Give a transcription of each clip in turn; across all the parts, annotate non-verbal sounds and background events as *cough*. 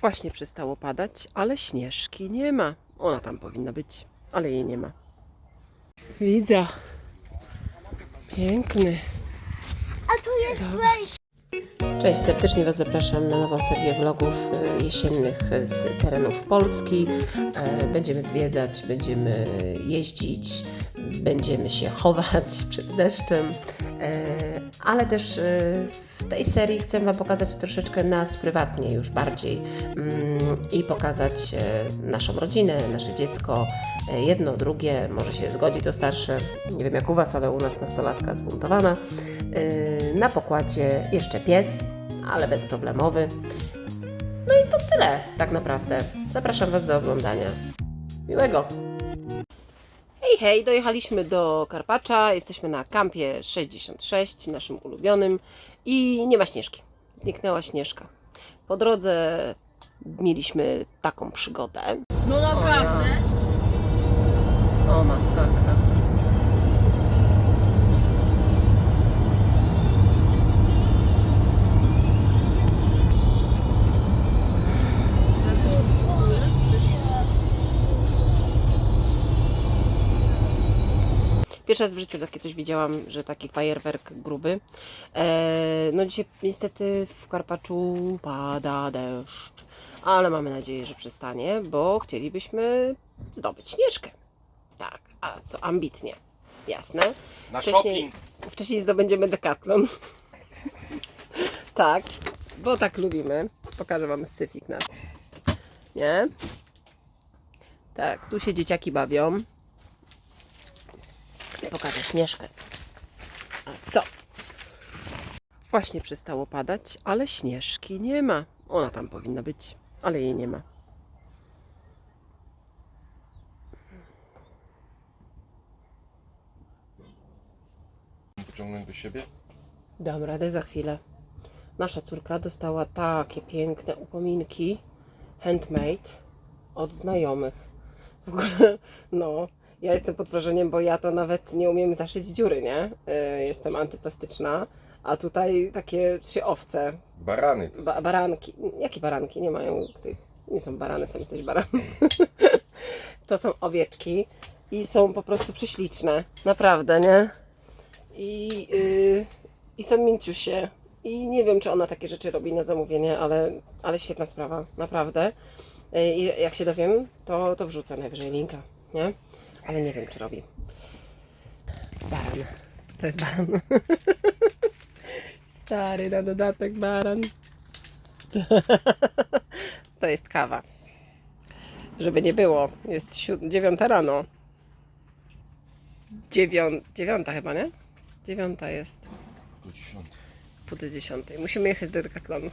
Właśnie przestało padać, ale śnieżki nie ma. Ona tam powinna być, ale jej nie ma. Widzę. Piękny. A tu jest Zobacz. Cześć, serdecznie Was zapraszam na nową serię vlogów e, jesiennych z terenów Polski. E, Będziemy zwiedzać, będziemy jeździć, będziemy się chować *laughs* przed deszczem, e, ale też e, w tej serii chcę Wam pokazać troszeczkę nas prywatnie już bardziej mm, i pokazać e, naszą rodzinę, nasze dziecko, jedno, drugie, może się zgodzi to starsze, nie wiem jak u Was, ale u nas nastolatka zbuntowana. Na pokładzie jeszcze pies, ale bezproblemowy. No i to tyle, tak naprawdę. Zapraszam Was do oglądania. Miłego! Hej, hej, dojechaliśmy do Karpacza. Jesteśmy na kampie 66, naszym ulubionym. I nie ma śnieżki. Zniknęła śnieżka. Po drodze mieliśmy taką przygodę. No naprawdę? O, masakra. Pierwszy raz w życiu takie coś widziałam, że taki fajerwerk gruby. E, no dzisiaj niestety w Karpaczu pada deszcz, ale mamy nadzieję, że przestanie, bo chcielibyśmy zdobyć śnieżkę. Tak, a co ambitnie. Jasne. Na Wcześniej- shopping. Wcześniej zdobędziemy dekatlon. tak, bo tak lubimy. Pokażę Wam syfik nasz. Nie? Tak, tu się dzieciaki bawią. Pokażę śnieżkę. A co? Właśnie przestało padać, ale śnieżki nie ma. Ona tam powinna być, ale jej nie ma. Pociągnąć do siebie? Dam radę za chwilę. Nasza córka dostała takie piękne upominki handmade od znajomych. W ogóle, no, ja jestem pod wrażeniem, bo ja to nawet nie umiem zaszyć dziury, nie? Y, Jestem antyplastyczna, a tutaj takie trzy owce, Barany to ba baranki. Jakie baranki? Nie mają tych. Nie są barany, sam jesteś baran. *laughs* to są owieczki i są po prostu prześliczne. Naprawdę, nie? I, yy, i są mięciusie. I nie wiem, czy ona takie rzeczy robi na zamówienie, ale, ale świetna sprawa, naprawdę. Yy, I jak się dowiem, to, to wrzucę najwyżej linka, nie? Ale nie wiem, czy robi. Baran. To jest baran. *laughs* Stary na dodatek baran. *laughs* To jest kawa. Żeby nie było. Jest dziewiąta rano. Dziewią- dziewiąta chyba, nie? Dziewiąta jest. do 10. Pół do dziesiątej. Musimy jechać do Decathlonu.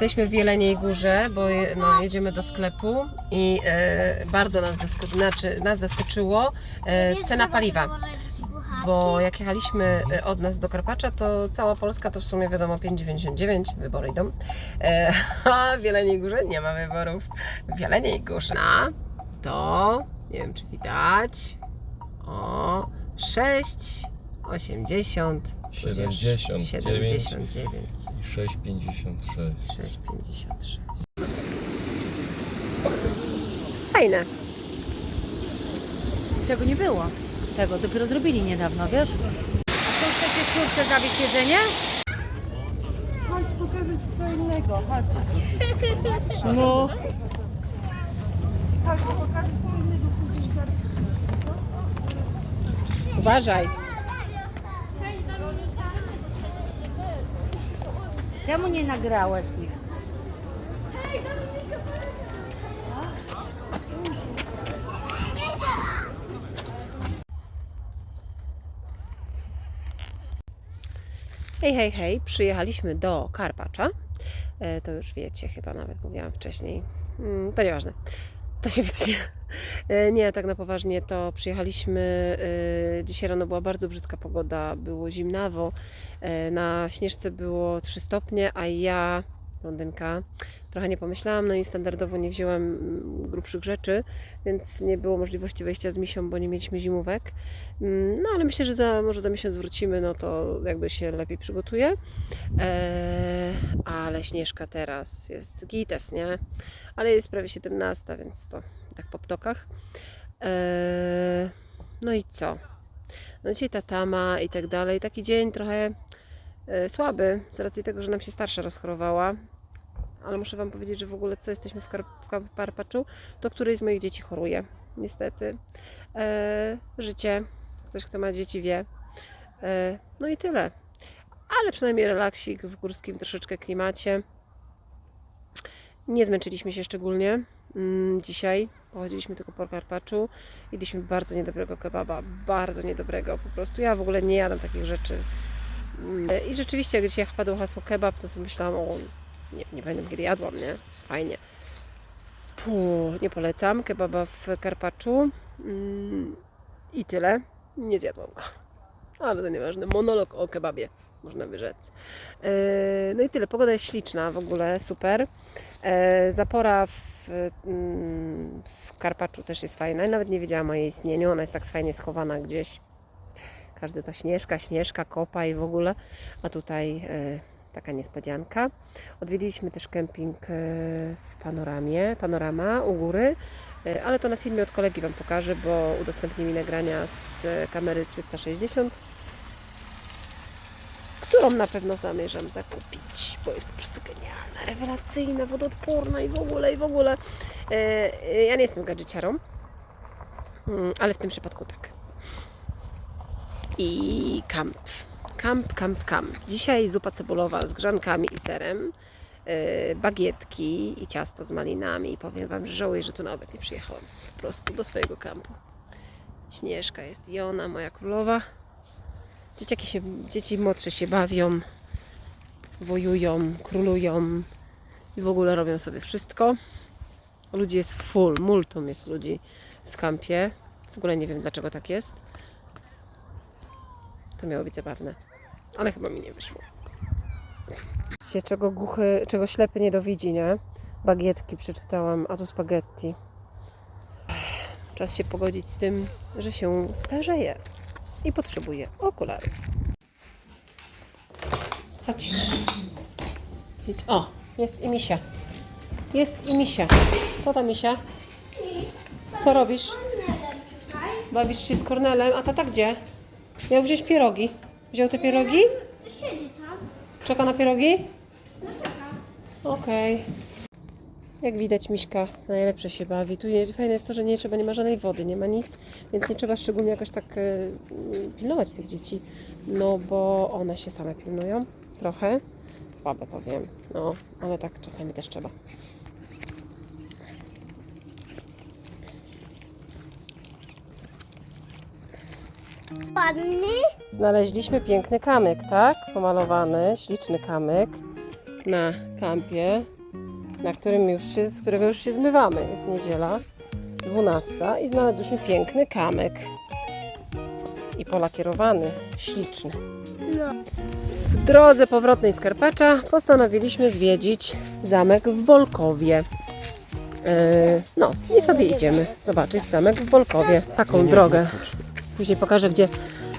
Jesteśmy w Jeleniej Górze, bo no, jedziemy do sklepu i e, bardzo nas, zaskoczy, znaczy, nas zaskoczyło e, cena paliwa. Bo jak jechaliśmy e, od nas do Karpacza, to cała Polska to w sumie wiadomo 5,99, wybory idą. E, *laughs* a w Jeleniej Górze nie ma wyborów. W Jeleniej Górze to, nie wiem czy widać, o 6, 80, 79. 79, I 6,56. 6,56. Fajne. Tego nie było. Tego dopiero zrobili niedawno, wiesz? A co chcecie córce zabić jedzenie? Chodź, pokażę ci co innego, chodź. No. Chodź, pokażę co innego. Uważaj. Czemu nie nagrałeś ich? Hej, hej, hej. Przyjechaliśmy do Karpacza. E, to już wiecie, chyba nawet mówiłam wcześniej. Mm, to nieważne. To się wytnie. Nie, tak na poważnie to przyjechaliśmy. E, dzisiaj rano była bardzo brzydka pogoda, było zimnawo. E, na śnieżce było 3 stopnie, a ja blondynka. Trochę nie pomyślałam, no i standardowo nie wzięłam mm, grubszych rzeczy, więc nie było możliwości wejścia z misią, bo nie mieliśmy zimówek. Mm, No ale myślę, że za, może za miesiąc wrócimy, no to jakby się lepiej przygotuje. Eee, ale Śnieżka teraz jest gites, nie? Ale jest prawie 17, więc to tak po ptokach. Eee, no i co? No dzisiaj tatama i tak dalej. Taki dzień trochę e, słaby, z racji tego, że nam się starsza rozchorowała. Ale muszę Wam powiedzieć, że w ogóle co jesteśmy w, Kar- w Kar- Karpaczu, to któryś z moich dzieci choruje. Niestety. E, życie. Ktoś, kto ma dzieci wie. E, no i tyle. Ale przynajmniej relaksik w górskim troszeczkę klimacie. Nie zmęczyliśmy się szczególnie mm, dzisiaj. Pochodziliśmy tylko po Karpaczu. Jedliśmy bardzo niedobrego kebaba. Bardzo niedobrego. Po prostu ja w ogóle nie jadam takich rzeczy. Mm, I rzeczywiście, jak dzisiaj padło hasło kebab, to sobie myślałam, o nie, nie pamiętam kiedy jadłam, nie? Fajnie. Puh, nie polecam kebaba w Karpaczu. Mm, I tyle. Nie zjadłam go. Ale to nieważne. Monolog o kebabie, można by rzec. E, No i tyle. Pogoda jest śliczna w ogóle, super. E, Zapora w, mm, w Karpaczu też jest fajna. Nawet nie wiedziałam o jej istnieniu. Ona jest tak fajnie schowana gdzieś. Każdy to śnieżka, śnieżka, kopa i w ogóle. A tutaj e, taka niespodzianka. Odwiedziliśmy też kemping e, w Panoramie, Panorama u góry. E, Ale to na filmie od kolegi Wam pokażę, bo udostępni mi nagrania z e, kamery 360 którą na pewno zamierzam zakupić, bo jest po prostu genialna, rewelacyjna, wodoodporna i w ogóle, i w ogóle. Ja nie jestem gadżeciarą, mm, ale w tym przypadku tak. I kamp. Kamp, kamp, kamp. Dzisiaj zupa cebulowa z grzankami i serem, e, bagietki i ciasto z malinami. I powiem Wam, że żałuję, że tu nawet nie przyjechałam. Po prostu do swojego kampu. Śnieżka jest i ona, moja królowa. Dzieciaki się, dzieci młodsze się bawią, wojują, królują i w ogóle robią sobie wszystko. Ludzi jest full, multum jest ludzi w kampie. W ogóle nie wiem dlaczego tak jest. To miało być zabawne, ale chyba mi nie wyszło. Patrzcie, czego głuchy, czego ślepy nie dowidzi, nie? Bagietki przeczytałam, a tu spaghetti. Czas się pogodzić z tym, że się starzeje i potrzebuje okularów. Chodź. Idź. O, jest i misia. Jest i misia. Co tam misia? Co robisz? Bawisz się z Kornelem, a tata gdzie? Miał wziąć pierogi. Wziął te pierogi? Siedzi tam. Czeka na pierogi? No czekam. Okej. Jak widać, Miśka najlepsze się bawi. Tu nie, fajne jest to, że nie trzeba, nie ma żadnej wody, nie ma nic, więc nie trzeba szczególnie jakoś tak mm, pilnować tych dzieci, no bo one się same pilnują trochę. Słabe to wiem, no, ale tak czasami też trzeba. Ładny. Znaleźliśmy piękny kamyk, tak? Pomalowany, śliczny kamyk na kampie, na którym już się, z którego już się zmywamy. Jest niedziela, 12 i znalazłyśmy piękny kamyk. I polakierowany, śliczny. No. W drodze powrotnej z Karpacza postanowiliśmy zwiedzić zamek w Bolkowie. Yy, no i sobie idziemy zobaczyć zamek w Bolkowie. Taką drogę. Później pokażę, gdzie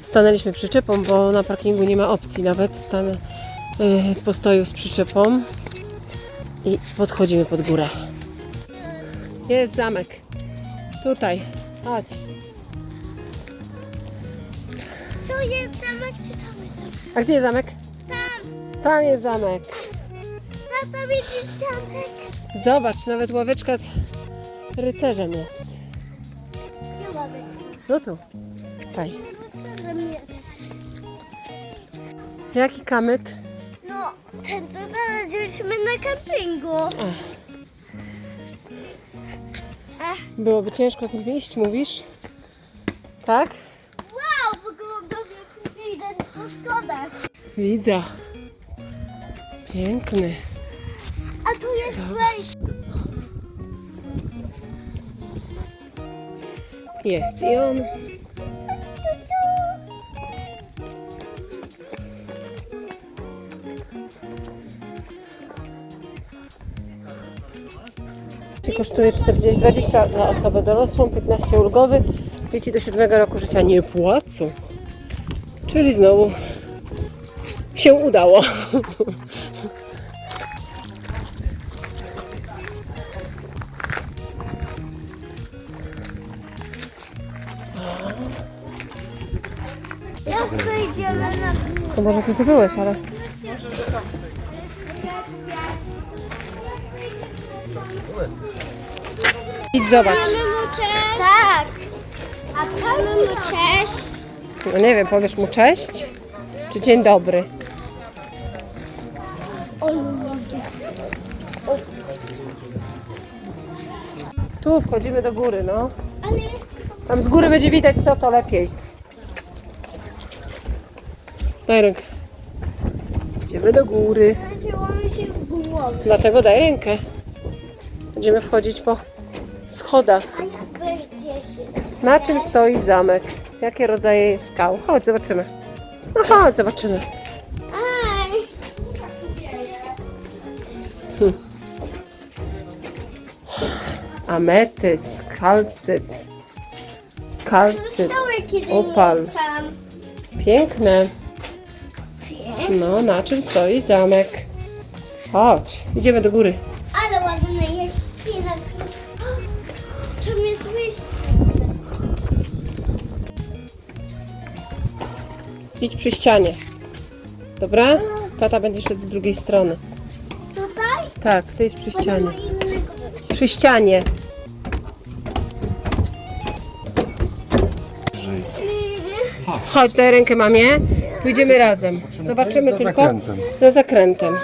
stanęliśmy przyczepą, bo na parkingu nie ma opcji nawet stanę yy, postoju z przyczepą i podchodzimy pod górę. Jest zamek. Tutaj. Chodź. Tu jest zamek czytamy. A gdzie jest zamek? Tam jest zamek. Tata widzisz zamek. Zobacz, nawet ławeczka z rycerzem jest. Gdzie łabec? No tu. Tutaj. Co? Jaki kamyk? No, ten to znaleźliśmy na kempingu. Ech, Byłoby ciężko z nim iść, mówisz? Tak? wow, wygląda jak widać po schodach. Widzę. Piękny. A tu jest Zobacz. wejście. Jest i on. Czyli kosztuje 40, 20 na osobę dorosłą, 15 ulgowy. Dzieci do 7 roku życia nie płacą. Czyli znowu się udało. To może ty tu byłeś, ale... Idź zobacz. Mamy mu cześć. Tak. A powiemy mu cześć. No nie wiem, powiesz mu cześć? Czy dzień dobry? Tu wchodzimy do góry, no. Ale Tam z góry będzie widać co, to lepiej. Daj rękę. Idziemy do góry. się w. Dlatego daj rękę. Będziemy wchodzić po schodach. Na czym stoi zamek? Jakie rodzaje skał? Chodź, zobaczymy. No chodź, zobaczymy. Aj. Ametyst, kalcyt, kalcyt, opal. Piękne. No, na czym stoi zamek? Chodź, idziemy do góry. Ale ładny jest. Idź przy ścianie. Dobra? Tata będzie szedł z drugiej strony. Tutaj? Tak, ty idź przy ścianie. Przy ścianie. Wyżej. Chodź, daj rękę mamie. Pójdziemy razem. Zobaczymy Za tylko zakrętem. za zakrętem.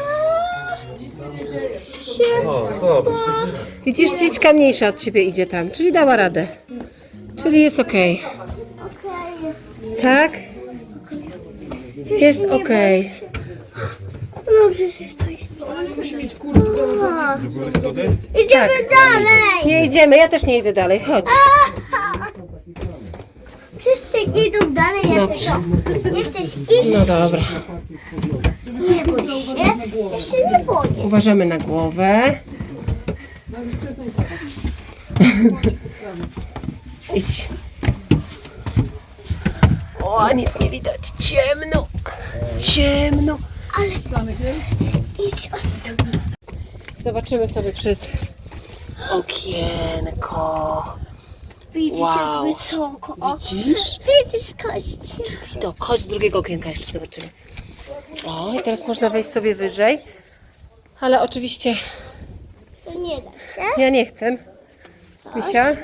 O, zobacz. Widzisz, dziczka mniejsza od ciebie idzie tam, czyli dała radę. Czyli jest ok. Okej. Tak? Jest ok. Dobrze się to. Idziemy Tak. dalej. Nie idziemy, ja też nie idę dalej. Chodź. *laughs* Wszyscy idą dalej, jak Dobrze. to. Nie chcesz iść? No dobra. Nie bój się. Ja się nie boję. Uważamy na głowę. *laughs* Idź. O, nic nie widać. Ciemno. Ciemno. Ale idź. Zobaczymy sobie przez okienko. Widzisz Wow. jak wysoko. O, Widzisz? Widzisz kości. Widok. Chodź z drugiego okienka jeszcze zobaczymy. O, i teraz można wejść sobie wyżej. Ale oczywiście To nie da się. ja nie chcę. Misia.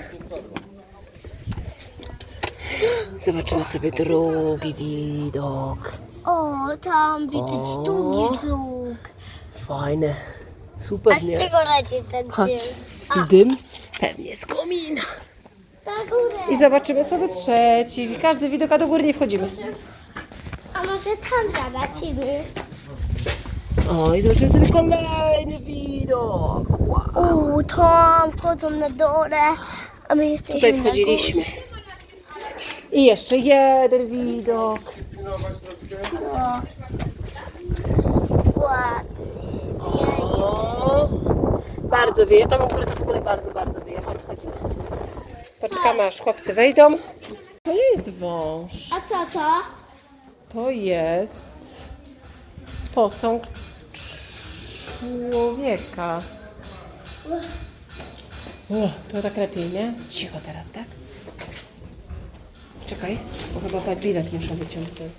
Zobaczymy sobie drugi widok. O, tam widać O. długi dróg. Fajne. A Super, z nie? czego radzi ten dym? Chodź. Dym pewnie z komina. Na górę. I zobaczymy sobie trzeci. Każdy widok, a do góry nie wchodzimy. A może tam zobaczymy? O, i zobaczymy sobie kolejny widok. Wow. O, tam wchodzą na dole. A my jesteśmy Tutaj na wchodziliśmy. I jeszcze jeden widok. Górze. Ładny. O, bardzo wieje. Tam u góry to w ogóle bardzo, bardzo wieje. Chodź. Poczekamy aż chłopcy wejdą. To jest wąż. A co to? To jest posąg człowieka. O, to tak lepiej, nie? Cicho teraz, tak? Czekaj, bo chyba bilet muszę wyciągnąć.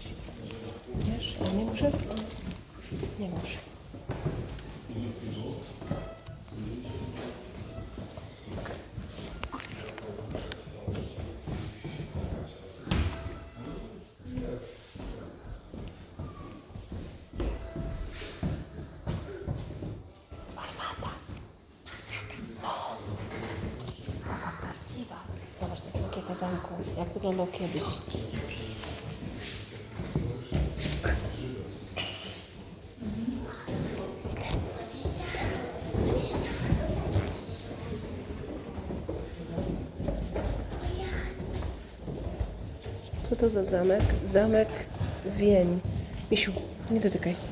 Wiesz, a nie muszę? Nie muszę. Zamku. Jak wyglądał kiedyś. Co to za zamek? Zamek Wień. Misiu, nie dotykaj.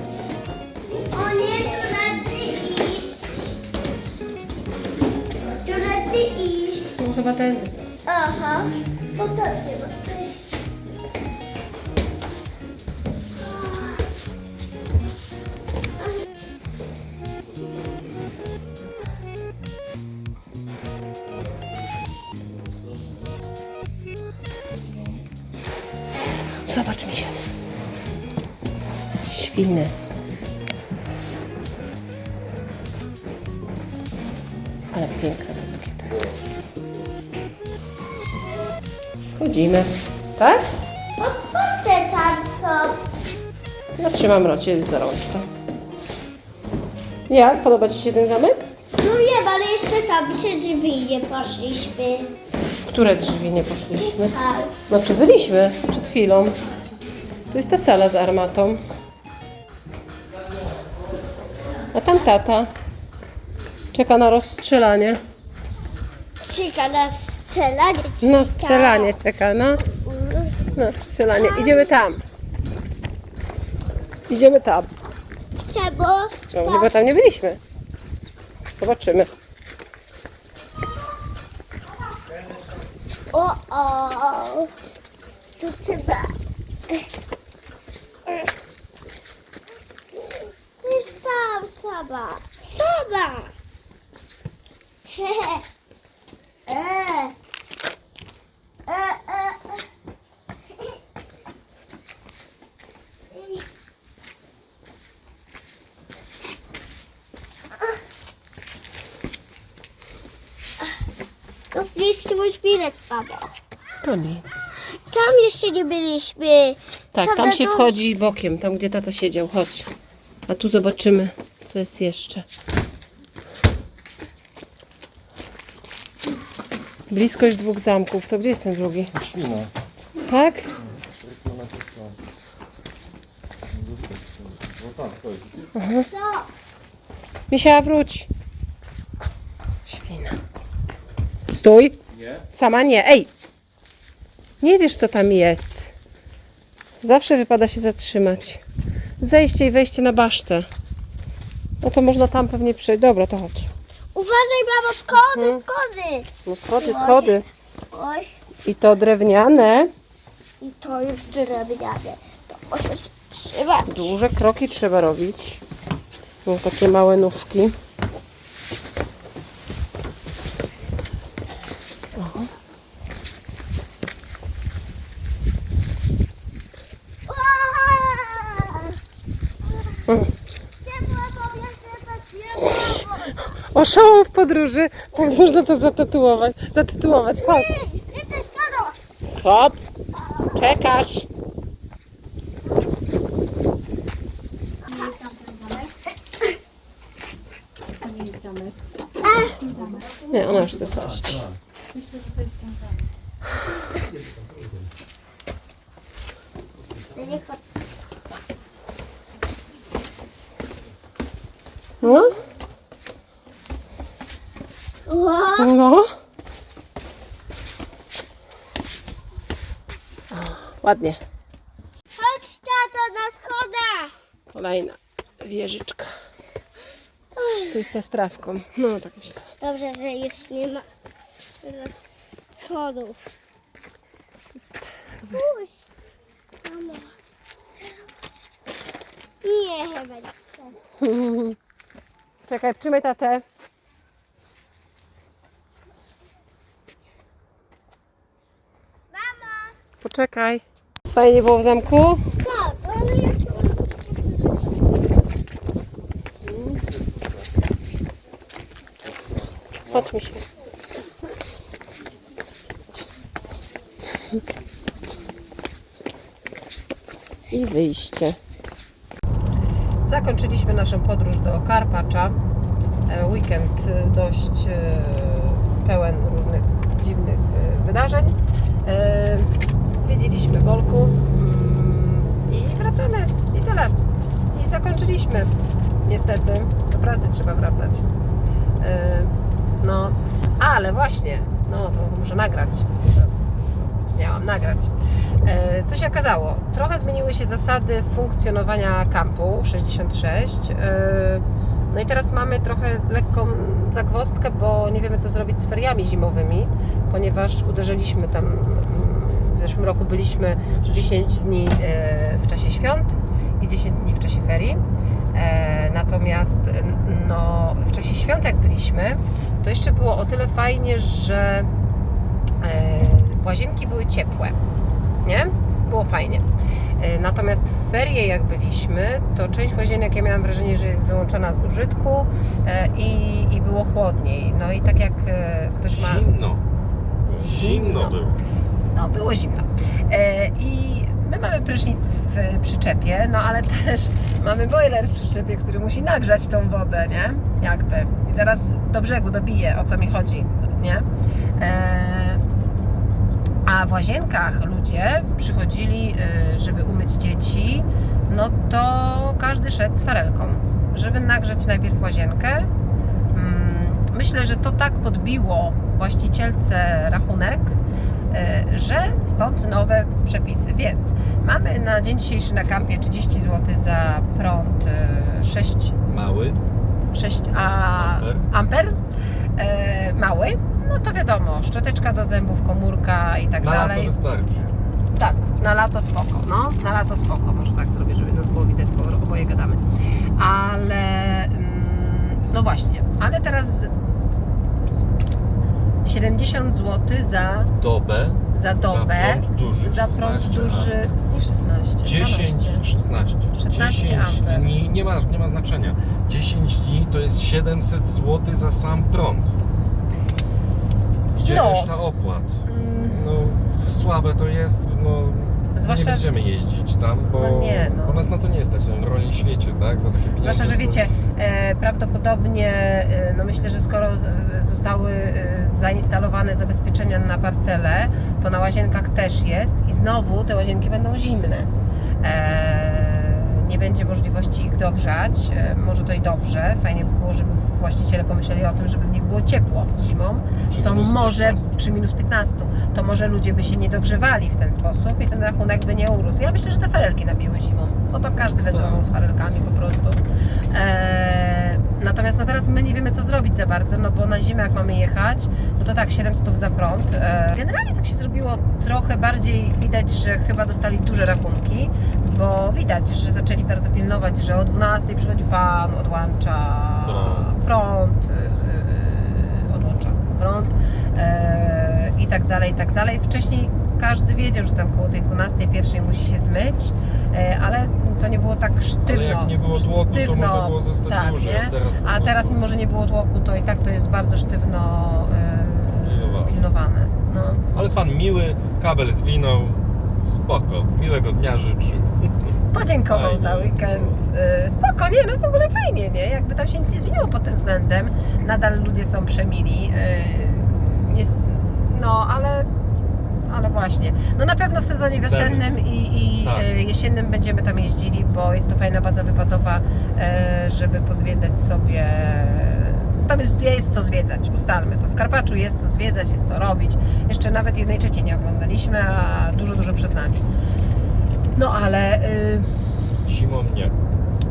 chyba tędy. Aha. O to chyba. Zobacz mi się. Świny. Ale piękne to takie jest. Schodzimy. Tak? O, te tam są. Ja trzymam rocie za rączkę. Jak? Podoba Ci się ten zamek? No wiem, ale jeszcze tam się drzwi nie poszliśmy. W które drzwi nie poszliśmy? Tak. No tu byliśmy przed chwilą. Tu jest ta sala z armatą. A tam tata. Czeka na rozstrzelanie. Czeka na strzelanie. Na strzelanie czeka, no. Na strzelanie. Idziemy tam. Idziemy tam. Czemu? No, chyba tam nie byliśmy. Zobaczymy. O, o. Tu trzeba. Jest tam sama. Sama. Hehe. E. E, e. To zniszczy mój To nic. Tam jeszcze nie byliśmy. Tak, Tam tam się wchodzi bokiem, tam gdzie tata siedział. Chodź. A tu zobaczymy, co jest jeszcze. Bliskość dwóch zamków. To gdzie jest ten drugi? Świna. Tak? No tam, stoi. To. Misia, wróć. Świna. Stój. Nie? Sama nie. Ej! Nie wiesz, co tam jest. Zawsze wypada się zatrzymać. Zejście i wejście na basztę. No to można tam pewnie przejść. Dobra, to chodź. Uważaj, mamo, schody, Mhm. schody. No schody, schody. Oj, I to drewniane. i to jest drewniane. To muszę się trzymać. Duże kroki trzeba robić. No, takie małe nóżki. Oszałam w podróży. Tak można to zatatuować. Zatytułować. Chodź. Schop. Czekasz. Nie, ona już chce schodzić. No, Ło, no. Ładnie. Chodź, tato, na schodach. Kolejna wieżyczka. To jest ta z trawką. No, tak myślę. Dobrze, że już nie ma schodów. Jest. Puść. Mamo. Nie, chyba nie. *laughs* Czekaj, trzymaj tatę. Mama! Poczekaj. Fajnie było w zamku? Chodź mi się. I wyjście. Zakończyliśmy naszą podróż do Karpacza. E, Weekend e, dość e, pełen różnych dziwnych wydarzeń. Zwiedziliśmy Bolków mm, i wracamy. I tyle. I zakończyliśmy. Niestety. Do pracy trzeba wracać. E, No, ale właśnie, no to, to muszę nagrać. Miałam nagrać. E, Co się okazało? Trochę zmieniły się zasady funkcjonowania kampu 66. E, No i teraz mamy trochę lekką zagwozdkę, bo nie wiemy co zrobić z feriami zimowymi, ponieważ uderzyliśmy tam, zeszłym roku byliśmy 10 dni e, w czasie świąt i 10 dni w czasie ferii. E, Natomiast no, w czasie świąt jak byliśmy, to jeszcze było o tyle fajnie, że e, łazienki były ciepłe, nie? Było fajnie. Natomiast w ferie jak byliśmy, to część łazienek ja miałam wrażenie, że jest wyłączona z użytku i, i było chłodniej. No i tak jak ktoś ma... Zimno. Zimno było. No, było zimno. E, I my mamy prysznic w przyczepie, no ale *laughs* też mamy boiler w przyczepie, który musi nagrzać tą wodę, nie? Jakby. I zaraz do brzegu dobije, o co mi chodzi, nie? E, a w łazienkach ludzie przychodzili, y, żeby umyć dzieci, no to każdy szedł z farelką, żeby nagrzać najpierw łazienkę. Mm, Myślę, że to tak podbiło właścicielce rachunek, że stąd nowe przepisy. Więc mamy na dzień dzisiejszy na kampie 30 zł za prąd y, 6 Mały. 6 a Amper. amper, e, mały, no to wiadomo, szczoteczka do zębów, komórka i tak Na lato dalej. wystarczy. Tak, na lato spoko, no, na lato spoko, może tak zrobię, żeby nas było widać, bo oboje gadamy. Ale, mm, no właśnie, ale teraz 70 zł za, Dobę. Za dobę, Za prąd duży. za prąd 16 duży, nie 16, 10, 12. 16. 16 10 amper. dni, nie ma, nie ma znaczenia. 10 dni to jest 700 zł za sam prąd. Gdzie No. reszta opłat? Mm, No, słabe to jest, no. Zwłaszcza, nie będziemy jeździć tam, bo, No nie, no. bo nas na to nie jest stać, w rolnym świecie, tak? Za takie pieniądze. Zwłaszcza, że wiecie, e, prawdopodobnie, e, no myślę, że skoro z- zostały e, zainstalowane zabezpieczenia na parcele, to na łazienkach też jest i znowu te łazienki będą zimne. E, nie będzie możliwości ich dogrzać, e, może to i dobrze, fajnie by było, żeby właściciele pomyśleli o tym, żeby w nich było ciepło zimą, Przy to może 15. przy minus 15, to może ludzie by się nie dogrzewali w ten sposób i ten rachunek by nie urósł. Ja myślę, że te farelki nabiły zimą, bo to każdy wędrował Tak. z farelkami po prostu. Eee, natomiast no teraz my nie wiemy co zrobić za bardzo, no bo na zimę jak mamy jechać, no to tak 700 za prąd. Eee, generalnie tak się zrobiło trochę bardziej widać, że chyba dostali duże rachunki, bo widać, że zaczęli bardzo pilnować, że o 12 przychodzi pan, odłącza Prąd. prąd, yy, odłącza prąd e, i tak dalej, i tak dalej. Wcześniej każdy wiedział, że tam koło tej 12, pierwszej musi się zmyć, ale to nie było tak sztywno. Ale jak nie było tłoku, to sztywno, można było zostać tak, dłużej. Teraz A teraz, mimo że nie było tłoku, to i tak to jest bardzo sztywno Pilnowane. pilnowane. No. Ale pan miły, kabel zwinął, spoko. Miłego dnia życzy. Podziękował Fajnie. za weekend. E, Spoko, nie, no w ogóle fajnie, nie? Jakby tam się nic nie zmieniło pod tym względem. Nadal ludzie są przemili. Nie, no, ale ale właśnie. No na pewno w sezonie wiosennym i, i Tak. e, jesiennym będziemy tam jeździli, bo jest to fajna baza wypadowa, żeby pozwiedzać sobie. Tam jest, jest co zwiedzać, ustalmy to. W Karpaczu jest co zwiedzać, jest co robić. Jeszcze nawet jednej trzeciej nie oglądaliśmy, a dużo, dużo przed nami. No ale y, Zimą nie.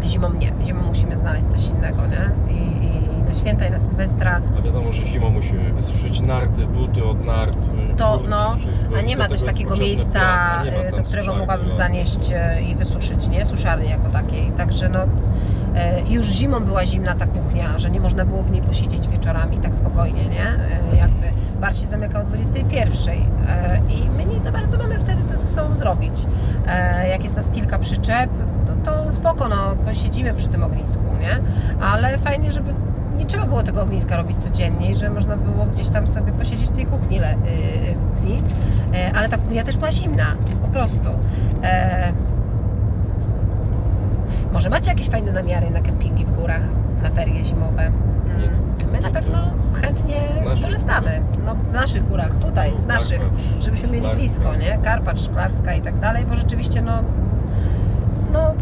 zimą nie. Zimą musimy znaleźć coś innego, nie? I, i na święta i na Sylwestra A wiadomo, że zimą musimy wysuszyć narty, buty od nart. To, kurtki, no, wszystko. A nie do ma tego też jest takiego potrzebny miejsca, plan, a nie ma y, tam do którego mogłabym no. zanieść y, i wysuszyć, nie? Suszarni jako takiej. Także no, y, już zimą była zimna ta kuchnia, że nie można było w niej posiedzieć wieczorami tak spokojnie, nie? Y, Jakby bar się zamykał o 21 y, i my nie za bardzo mamy wtedy co ze sobą zrobić. Y, Jak jest nas kilka przyczep, no to spoko, no, posiedzimy przy tym ognisku, nie? Ale fajnie, żeby nie trzeba było tego ogniska robić codziennie że można było gdzieś tam sobie posiedzieć w tej kuchni, le, y, kuchni. E, ale ta kuchnia też była zimna, po prostu. E, może macie jakieś fajne namiary na kempingi w górach, na ferie zimowe? mm, my na pewno chętnie skorzystamy. No, w naszych górach, tutaj, w naszych, Karpacz, żebyśmy mieli blisko, nie? Karpacz, Szklarska i tak dalej, bo rzeczywiście no, no,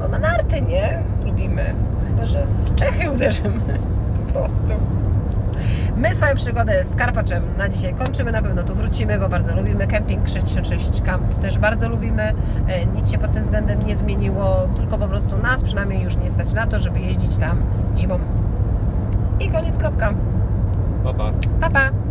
no na narty, nie? Lubimy. Chyba, że w Czechy uderzymy. Po prostu. My swoją przygodę z Karpaczem na dzisiaj kończymy, na pewno tu wrócimy, bo bardzo lubimy kemping 66 Camp, też bardzo lubimy. E, Nic się pod tym względem nie zmieniło, tylko po prostu nas przynajmniej już nie stać na to, żeby jeździć tam zimą. I koniec, kropka. Pa, pa. Pa, pa!